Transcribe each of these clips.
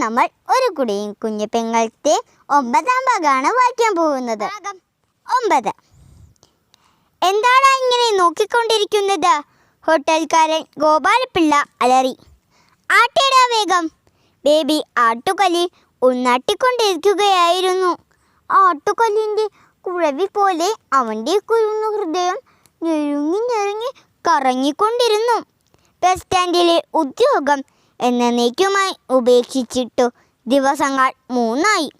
നമ്മൾ ഒരു കുടിയും കുഞ്ഞു പെങ്ങളത്തെ ഒമ്പതാം ഭാഗമാണ് വായിക്കാൻ പോകുന്നത്. ഒമ്പത്. എന്താണ് ഇങ്ങനെ നോക്കിക്കൊണ്ടിരിക്കുന്നത്? ഹോട്ടൽക്കാരൻ ഗോപാലപിള്ള അലറി. ആട്ടേടാ വേഗം. ബേബി ആട്ടുകല്ലിൽ ഉണ്ണാട്ടിക്കൊണ്ടിരിക്കുകയായിരുന്നു. ആട്ടുകല്ലിന്റെ കുഴവി പോലെ അവന്റെ കുരുന്ന ഹൃദയം ഞെരുങ്ങി ഞെരുങ്ങി കറങ്ങിക്കൊണ്ടിരുന്നു. ബസ് സ്റ്റാൻഡിലെ ഉദ്യോഗം എന്നേക്കുമായി ഉപേക്ഷിച്ചിട്ടു ദിവസങ്ങൾ മൂന്നായി.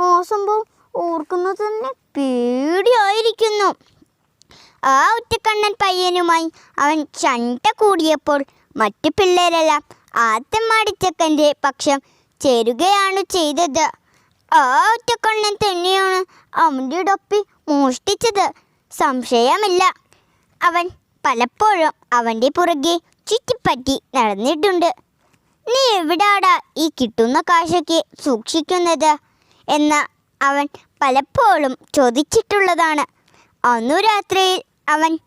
ആ സംഭവം ഓർക്കുന്നത് തന്നെ പേടിയായിരിക്കുന്നു. ആ ഒറ്റക്കണ്ണൻ പയ്യനുമായി അവൻ ചണ്ട കൂടിയപ്പോൾ മറ്റു പിള്ളേരെല്ലാം ആത്തമ്മാടിച്ചക്കന്റെ പക്ഷം ചേരുകയാണ് ചെയ്തത്. ആ ഒറ്റക്കണ്ണൻ തന്നെയാണ് അവന്റെ ഡൊപ്പി മോഷ്ടിച്ചത്. സംശയമില്ല. അവൻ പലപ്പോഴും അവന്റെ പുറകെ ചുറ്റിപ്പറ്റി നടന്നിട്ടുണ്ട്. നീ എവിടാടാ ഈ കിട്ടുന്ന കാശൊക്കെ സൂക്ഷിക്കുന്നത്? എന്ന് അവൻ പലപ്പോഴും ചോദിച്ചിട്ടുള്ളതാണ്. അന്നു രാത്രിയിൽ അവൻ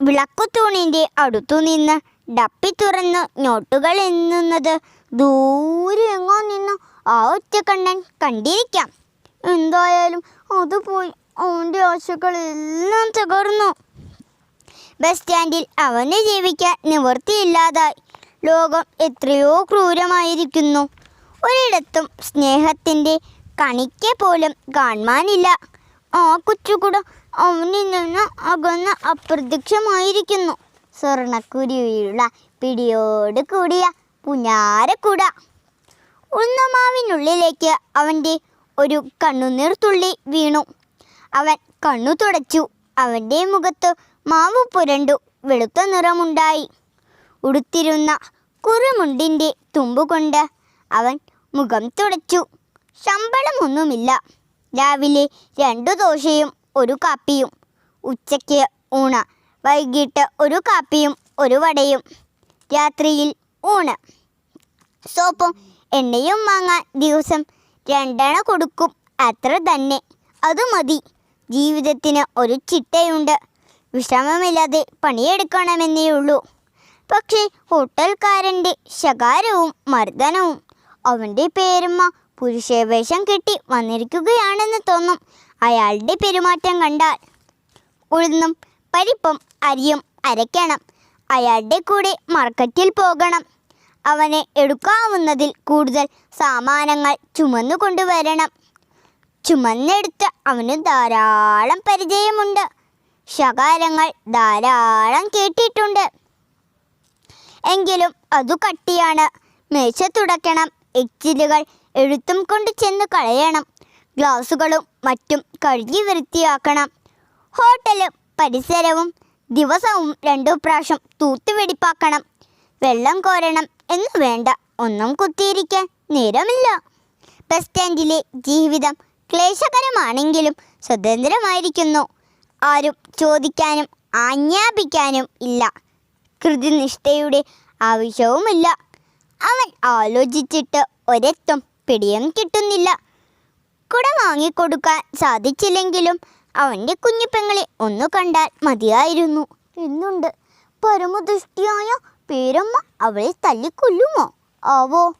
വിളക്കുതൂണിന്റെ അടുത്തു നിന്ന് ഡപ്പി തുറന്ന് നോട്ടുകൾ എണ്ണുന്നത് ദൂരെ എങ്ങോ നിന്ന് ആ ഒറ്റക്കണ്ണൻ കണ്ടിരിക്കാം. എന്തായാലും അത് പോയി അവന്റെ ആശകളെല്ലാം തകർന്നു. ബസ് സ്റ്റാൻഡിൽ അവന് ജീവിക്കാൻ നിവൃത്തിയില്ലാതായി. ലോകം എത്രയോ ക്രൂരമായിരിക്കുന്നു. ഒരിടത്തും സ്നേഹത്തിന്റെ കണിക്ക് പോലും കാണുവാനില്ല. ആ കൊച്ചുകുട അവനിൽ നിന്ന് അകന്ന് അപ്രത്യക്ഷമായിരിക്കുന്നു. സ്വർണക്കുരുവിയുള്ള പിടിയോട് കൂടിയ പുഞ്ഞാരക്കുട. ഉണ്ണമാവിനുള്ളിലേക്ക് അവന്റെ ഒരു കണ്ണുനീർത്തുള്ളി വീണു. അവൻ കണ്ണു തുടച്ചു. അവന്റെ മുഖത്ത് മാവ് പുരണ്ടു. വെളുത്ത നിറമുണ്ടായി. ഉടുത്തിരുന്ന കുറുമുണ്ടിന്റെ തുമ്പുകൊണ്ട് അവൻ മുഖം തുടച്ചു. ശമ്പളമൊന്നുമില്ല. രാവിലെ രണ്ടു ദോശയും ഒരു കാപ്പിയും. ഉച്ചയ്ക്ക് ഊണ്. വൈകിട്ട് ഒരു കാപ്പിയും ഒരു വടയും. രാത്രിയിൽ ഊണ്. സോപ്പും എണ്ണയും വാങ്ങാൻ ദിവസം രണ്ടെണ്ണ കൊടുക്കും. അത്ര തന്നെ. അത് മതി. ജീവിതത്തിന് ഒരു ചിട്ടയുണ്ട്. വിശ്രമമില്ലാതെ പണിയെടുക്കണമെന്നേ ഉള്ളൂ പക്ഷേ ഹോട്ടൽക്കാരന്റെ ശകാരവും മർദ്ദനവും അവന്റെ പേരമ്മ പുരുഷവേഷം കെട്ടി വന്നിരിക്കുകയാണെന്ന് തോന്നും. അയാളുടെ പെരുമാറ്റം കണ്ടാൽ ഉഴുന്നും പരിപ്പും അരിയും അരയ്ക്കണം. അയാളുടെ കൂടെ മാർക്കറ്റിൽ പോകണം. അവനെ എടുക്കാവുന്നതിൽ കൂടുതൽ സാമാനങ്ങൾ ചുമന്നു കൊണ്ടുവരണം. ചുമന്നെടുത്ത് അവന് ധാരാളം പരിചയമുണ്ട്. ശകാരങ്ങൾ ധാരാളം കേട്ടിട്ടുണ്ട്. എങ്കിലും അതു കട്ടിയാണ്. മേശ തുടക്കണം എക്സിലുകൾ എഴുത്തും കൊണ്ട് ചെന്ന് കളയണം. ഗ്ലാസുകളും മറ്റും കഴുകി വൃത്തിയാക്കണം. ഹോട്ടലും പരിസരവും ദിവസവും രണ്ടു പ്രാവശ്യം തൂത്ത് വെടിപ്പാക്കണം. വെള്ളം കോരണം എന്ന് വേണ്ട. ഒന്നും കുത്തിയിരിക്കാൻ നേരമില്ല. ബസ് സ്റ്റാൻഡിലെ ജീവിതം ക്ലേശകരമാണെങ്കിലും സ്വതന്ത്രമായിരിക്കുന്നു. ആരും ചോദിക്കാനും ആജ്ഞാപിക്കാനും ഇല്ല. കൃതിനിഷ്ഠയുടെ ആവശ്യവുമില്ല. അവൻ ആലോചിച്ചിട്ട് ഒരെത്തും പിടിയും കിട്ടുന്നില്ല. കുട വാങ്ങിക്കൊടുക്കാൻ സാധിച്ചില്ലെങ്കിലും അവന്റെ കുഞ്ഞുപെങ്ങളെ ഒന്നു കണ്ടാൽ മതിയായിരുന്നു. എന്നുണ്ട്. പരമദുഷ്ടിയായ പേരമ്മ അവളെ തല്ലിക്കൊല്ലുമോ? ആവോ.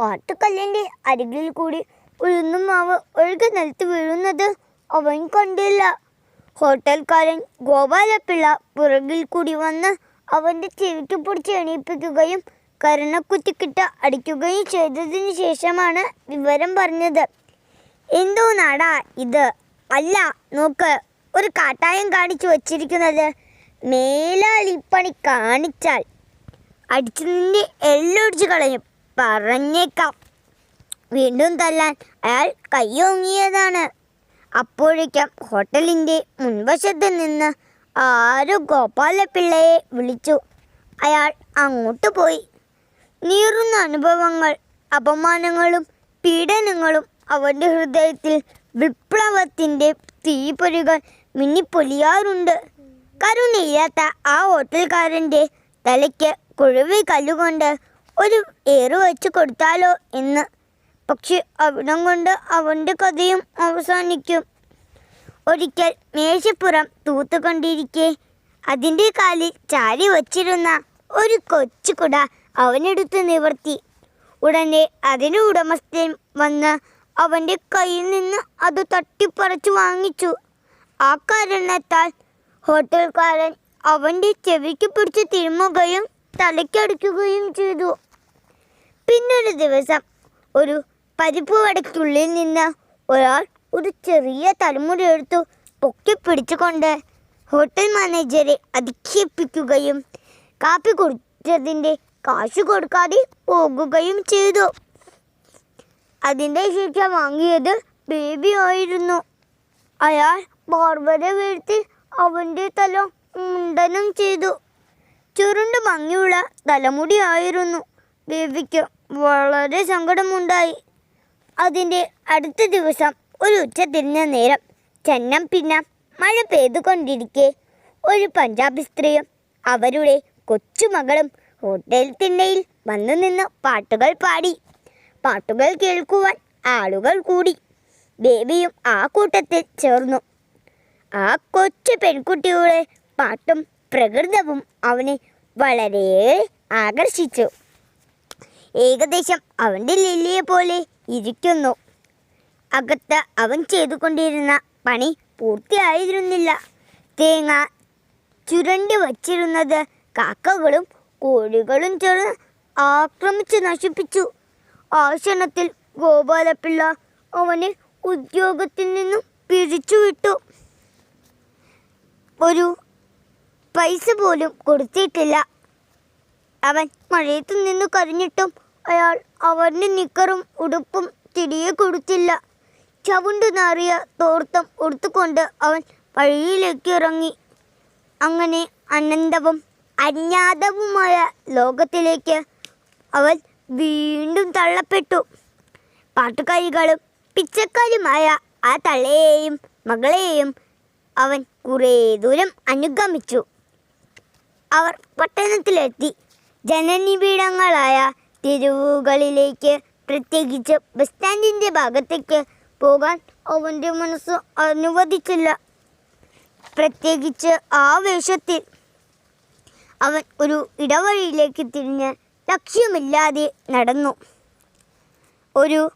ആട്ടുകല്ലിന്റെ അരികിൽ കൂടി ഉഴുന്നും മാവ് ഒഴുകി നിലത്ത് വീഴുന്നത് അവൻ കണ്ടില്ല. ഹോട്ടൽക്കാരൻ ഗോപാലപിള്ള പുറകിൽ കൂടി വന്ന് അവന്റെ ചെവിക്ക് പിടിച്ച് എണീപ്പിക്കുകയും കരണക്കുത്തിക്കിട്ട് അടിക്കുകയും ചെയ്തതിന് ശേഷമാണ് വിവരം പറഞ്ഞത്. എന്തോ നാടാ ഇത്? അല്ല നോക്ക് ഒരു കാട്ടായം കാണിച്ചു വച്ചിരിക്കുന്നത്. മേലാൽ പണി കാണിച്ചാൽ അടിച്ചു നിന്റെ എല്ലൊടിച്ച് കളയും. പറഞ്ഞേക്കാം. വീണ്ടും തല്ലാൻ അയാൾ കയ്യോങ്ങിയതാണ്. അപ്പോഴേക്കും ഹോട്ടലിന്റെ മുൻവശത്ത് നിന്ന് ആരോ ഗോപാലപിള്ളയെ വിളിച്ചു. അയാൾ അങ്ങോട്ട് പോയി. നീറുന്ന അനുഭവങ്ങൾ അപമാനങ്ങളും പീഡനങ്ങളും അവന്റെ ഹൃദയത്തിൽ വിപ്ലവത്തിന്റെ തീപ്പൊരികൾ മിന്നിപ്പൊലിയാറുണ്ട്. കരുണയില്ലാത്ത ആ ഹോട്ടൽക്കാരന്റെ തലയ്ക്ക് കുഴവി കല്ലുകൊണ്ട് ഒരു ഏറ് വെച്ച് കൊടുത്താലോ എന്ന് പക്ഷെ അവിടം കൊണ്ട് അവന്റെ കഥയും അവസാനിക്കും. ഒരിക്കൽ മേശപ്പുറം തൂത്തുകൊണ്ടിരിക്കെ അതിന്റെ കാലിൽ ചാരി വച്ചിരുന്ന ഒരു കൊച്ചുകുട അവനെടുത്ത് നിവർത്തി. ഉടനെ അതിന്റെ ഉടമസ്ഥൻ വന്ന് അവന്റെ കയ്യിൽ നിന്ന് അത് തട്ടിപ്പറിച്ചു വാങ്ങിച്ചു. ആ കാരണത്താൽ ഹോട്ടൽക്കാരൻ അവന്റെ ചെവിക്ക് പിടിച്ച് തിരുമുകയും തലയ്ക്കടിക്കുകയും ചെയ്തു. പിന്നൊരു ദിവസം ഒരു പരിപ്പ് വടയ്ക്കുള്ളിൽ നിന്ന് ഒരാൾ ഒരു ചെറിയ തലമുടി എടുത്തു പൊക്കി പിടിച്ചുകൊണ്ട് ഹോട്ടൽ മാനേജരെ അധിക്ഷേപിക്കുകയും കാപ്പി കുടിച്ചതിന്റെ കാശ് കൊടുക്കാതെ പോകുകയും ചെയ്തു. അതിന്റെ ശിക്ഷ വാങ്ങിയത് ബേബി ആയിരുന്നു. അയാൾ ബാർബറെ വീഴ്ത്തി അവന്റെ തല മുണ്ടനം ചെയ്തു. ചുരുണ്ട് ഭംഗിയുള്ള തലമുടിയായിരുന്നു ബേബിക്ക് വളരെ സങ്കടമുണ്ടായി. അതിന്റെ അടുത്ത ദിവസം ഒരു ഉച്ച തിരിഞ്ഞ നേരം ചെന്നം പിന്നെ മഴ പെയ്തുകൊണ്ടിരിക്കെ ഒരു പഞ്ചാബി സ്ത്രീയും അവരുടെ കൊച്ചുമകളും ഹോട്ടൽ തിണ്ണയിൽ വന്നു നിന്ന് പാട്ടുകൾ പാടി. പാട്ടുകൾ കേൾക്കുവാൻ ആളുകൾ കൂടി. ബേബിയും ആ കൂട്ടത്തിൽ ചേർന്നു. ആ കൊച്ചു പെൺകുട്ടിയുടെ പാട്ടും പ്രകൃതവും അവനെ വളരെ ആകർഷിച്ചു. ഏകദേശം അവന്റെ ലില്ലിയെ പോലെ ഇരിക്കുന്നു. അകത്ത് അവൻ ചെയ്തുകൊണ്ടിരുന്ന പണി പൂർത്തിയായിരുന്നില്ല. തേങ്ങ ചുരണ്ടി വച്ചിരുന്നത് കാക്കകളും കോഴികളും ചേർന്ന് ആക്രമിച്ചു നശിപ്പിച്ചു. ആ ക്ഷണത്തിൽ ഗോപാലപിള്ള അവനെ ഉദ്യോഗത്തിൽ നിന്നും പിരിച്ചുവിട്ടു ഒരു പൈസ പോലും കൊടുത്തിട്ടില്ല. അവൻ മഴയത്തു നിന്ന് കരഞ്ഞിട്ടും അയാൾ അവന്റെ നിക്കറും ഉടുപ്പും തിരികെ കൊടുത്തില്ല. ചവുണ്ടു നാറിയ തോർത്തം ഉടുത്തുകൊണ്ട് അവൻ വഴിയിലേക്ക് ഇറങ്ങി. അങ്ങനെ അനന്തവും അജ്ഞാതവുമായ ലോകത്തിലേക്ക് അവൻ വീണ്ടും തള്ളപ്പെട്ടു. പാട്ടുകാരികളും പിച്ചക്കാരുമായ ആ തള്ളയെയും മകളെയും അവൻ കുറേ ദൂരം അനുഗമിച്ചു. അവർ പട്ടണത്തിലെത്തി. ജനനിബിഡങ്ങളായ തെരുവുകളിലേക്ക് പ്രത്യേകിച്ച് ബസ് സ്റ്റാൻഡിന്റെ ഭാഗത്തേക്ക് പോകാൻ അവന്റെ മനസ്സ് അനുവദിച്ചില്ല. പ്രത്യേകിച്ച് ആ വേഷത്തിൽ അവൻ ഒരു ഇടവഴിയിലേക്ക് തിരിഞ്ഞ് ലക്ഷ്യമില്ലാതെ നടന്നു. ഒരു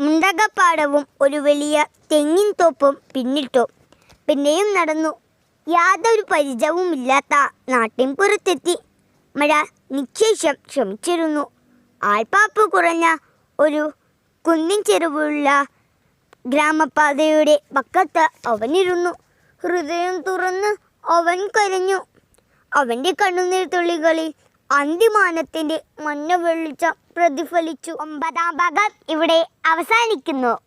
മുണ്ടകപ്പാടവും ഒരു വലിയ തെങ്ങിൻ തോപ്പും പിന്നിട്ടു. പിന്നെയും നടന്നു. യാതൊരു പരിചയവുമില്ലാത്ത നാട്ടിൻപുറത്തെത്തി. മഴ നിശേഷം ശ്രമിച്ചിരുന്നു ആൾപ്പാപ്പ് കുറഞ്ഞ ഒരു കുന്നിൻ ചെരുവുള്ള ഗ്രാമപാതയുടെ പക്കത്ത് അവനിരുന്നു. ഹൃദയം തുറന്ന് അവൻ കരഞ്ഞു. അവന്റെ കണ്ണുനീർ തുള്ളികളിൽ അന്തിമാനത്തിന്റെ മഞ്ഞ വെളിച്ചം പ്രതിഫലിച്ചു. ഒമ്പതാം ഭാഗം ഇവിടെ അവസാനിക്കുന്നു.